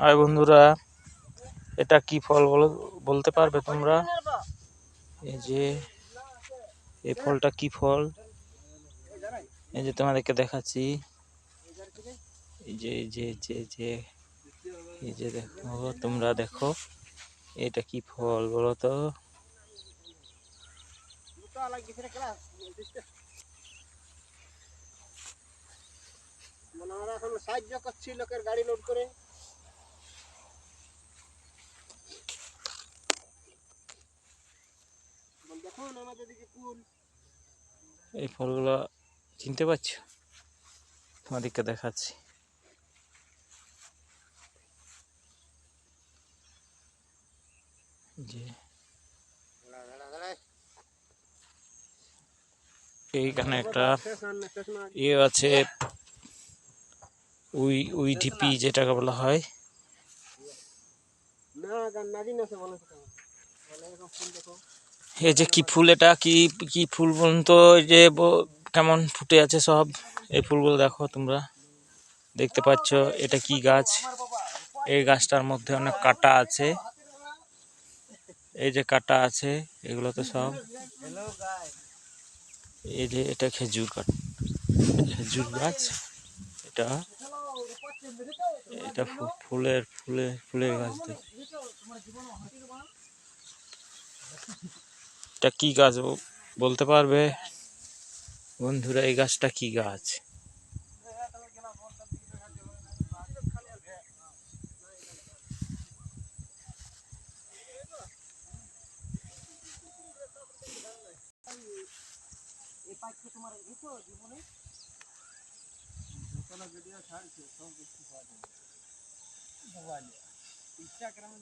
High বন্ধুরা, এটা কি ফল বলো, বলতে পারবে তোমরা? এই যে, এই ফলটা কি ফল? এই যে তোমাদেরকে দেখাচ্ছি। এই যে যে যে যে, এই যে দেখো, তোমরা দেখো, এটা কি ফল বলো তো? সাহায্য করছি লোকের গাড়ি লোড করে। এই ফলগুলো চিনতে পারছ? তোমাদেরকে দেখাচ্ছি। যে এইখানে একটা ইয়ে আছে উই উই ঢিপি যেটাকে বলা হয়। না গান নাগিন আছে বলে তো বলে এরকম দেখো। এই যে কি ফুল এটা, কি কি ফুল বলুন তো, এই যে কেমন ফুটে আছে সব? এই ফুলগুলো দেখো তোমরা, দেখতে পাচ্ছ, এটা কি গাছ? এই গাছটার মধ্যে অনেক কাটা আছে। এই যে কাটা আছে এগুলো তো সব। এই যে এটা খেজুর গাছ খেজুর গাছ। এটা এটা ফুলের ফুলের ফুলের গাছ দেখ- এটা কি গাছ বলতে পারবে? বন্ধুরা এই গাছটা কি গাছ? ইনস্টাগ্রামে